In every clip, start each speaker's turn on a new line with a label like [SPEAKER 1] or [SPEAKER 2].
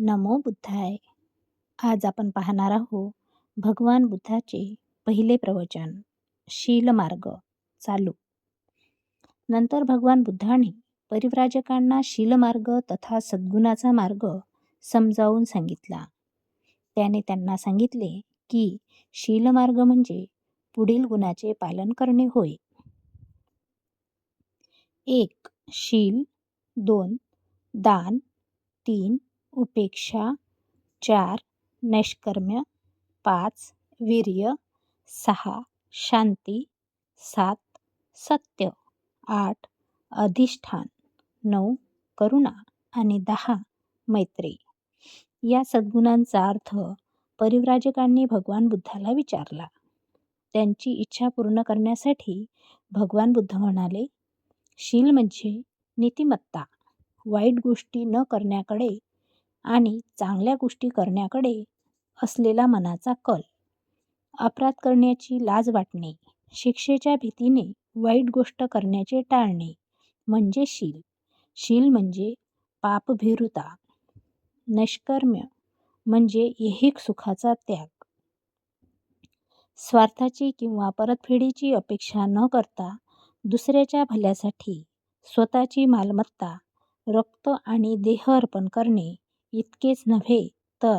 [SPEAKER 1] नमो बुद्धाय. आज आपण पाहणार आहोत भगवान बुद्धाचे पहिले प्रवचन शीलमार्ग चालू. नंतर भगवान बुद्धाने परिव्राजकांना शीलमार्ग तथा सद्गुणाचा मार्ग समजावून सांगितला. त्याने त्यांना सांगितले की शीलमार्ग म्हणजे पुढील गुणाचे पालन करणे होय. एक शील दोन दान तीन उपेक्षा चार नैष्कर्म्य पाच वीर्य सहा शांती सात सत्य आठ अधिष्ठान नऊ करुणा आणि दहा मैत्री. या सद्गुणांचा अर्थ परिव्राजकांनी भगवान बुद्धाला विचारला. त्यांची इच्छा पूर्ण करण्यासाठी भगवान बुद्ध म्हणाले शील म्हणजे नीतिमत्ता. वाईट गोष्टी न करण्याकडे आणि चांगल्या गोष्टी करण्याकडे असलेला मनाचा कल. अपराध करण्याची लाज वाटणे शिक्षेच्या भीतीने वाईट गोष्ट करण्याचे टाळणे म्हणजे शील. शील म्हणजे पापभीरुता नैष्कर्म्य म्हणजे ऐहिक सुखाचा त्याग. स्वार्थाची किंवा परतफेडीची अपेक्षा न करता दुसऱ्याच्या भल्यासाठी स्वतःची मालमत्ता रक्त आणि देह अर्पण करणे इतकेच नव्हे तर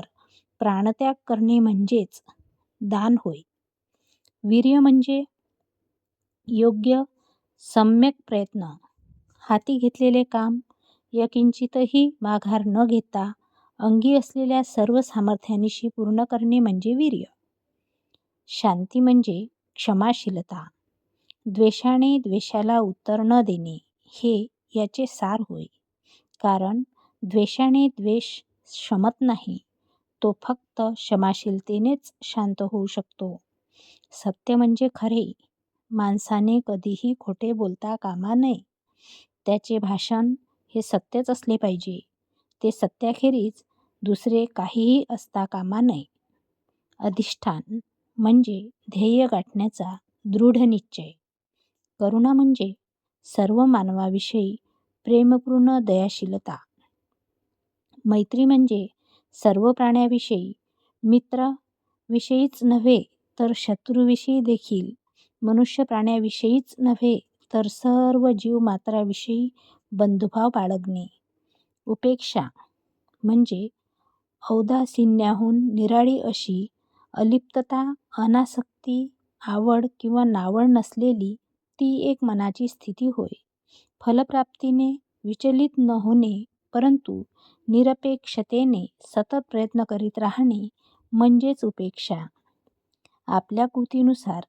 [SPEAKER 1] प्राणत्याग करणे म्हणजेच दान होय. वीर्य म्हणजे योग्य सम्यक प्रयत्न. हाती घेतलेले काम यकिंचितही माघार न घेता अंगी असलेल्या सर्व सामर्थ्यानिशी पूर्ण करणे म्हणजे वीर्य. शांती म्हणजे क्षमाशीलता. द्वेषाने द्वेषाला उत्तर न देणे हे याचे सार होय. कारण द्वेषाने द्वेष शमत नाही. तो फक्त क्षमाशीलतेनेच शांत होऊ शकतो. सत्य म्हणजे खरे. माणसाने कधीही खोटे बोलता कामा नये. त्याचे भाषण हे सत्यच असले पाहिजे. ते सत्याखेरीज दुसरे काहीही असता कामा नये. अधिष्ठान म्हणजे ध्येय गाठण्याचा दृढ निश्चय. करुणा म्हणजे सर्व मानवाविषयी प्रेमपूर्ण दयाशीलता. मैत्री म्हणजे सर्व प्राण्याविषयी मित्राविषयीच नव्हे तर शत्रूविषयी देखील मनुष्य प्राण्याविषयीच नव्हे तर सर्व जीवमात्राविषयी बंधुभाव बाळगणे. उपेक्षा म्हणजे औदासिन्याहून निराळी अशी अलिप्तता अनासक्ती आवड किंवा नावड नसलेली ती एक मनाची स्थिती होय. फलप्राप्तीने विचलित न होणे परंतु निरपेक्षतेने सतत प्रयत्न करीत राहणे म्हणजेच उपेक्षा. आपल्या कृतीनुसार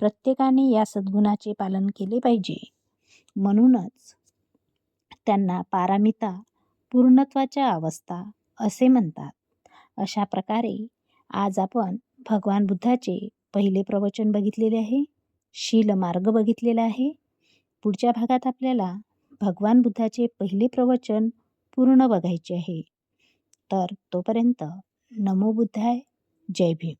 [SPEAKER 1] प्रत्येकाने या सद्गुणाचे पालन केले पाहिजे. म्हणूनच त्यांना पारामिता पूर्णत्वाच्या अवस्था असे म्हणतात. अशा प्रकारे आज आपण भगवान बुद्धाचे पहिले प्रवचन बघितलेले आहे शील मार्ग बघितलेला आहे. पुढच्या भागात आपल्याला भगवान बुद्धाचे पहिले प्रवचन पूर्ण बघायचे आहे. तर तोपर्यंत नमो बुद्धाय जय भीम.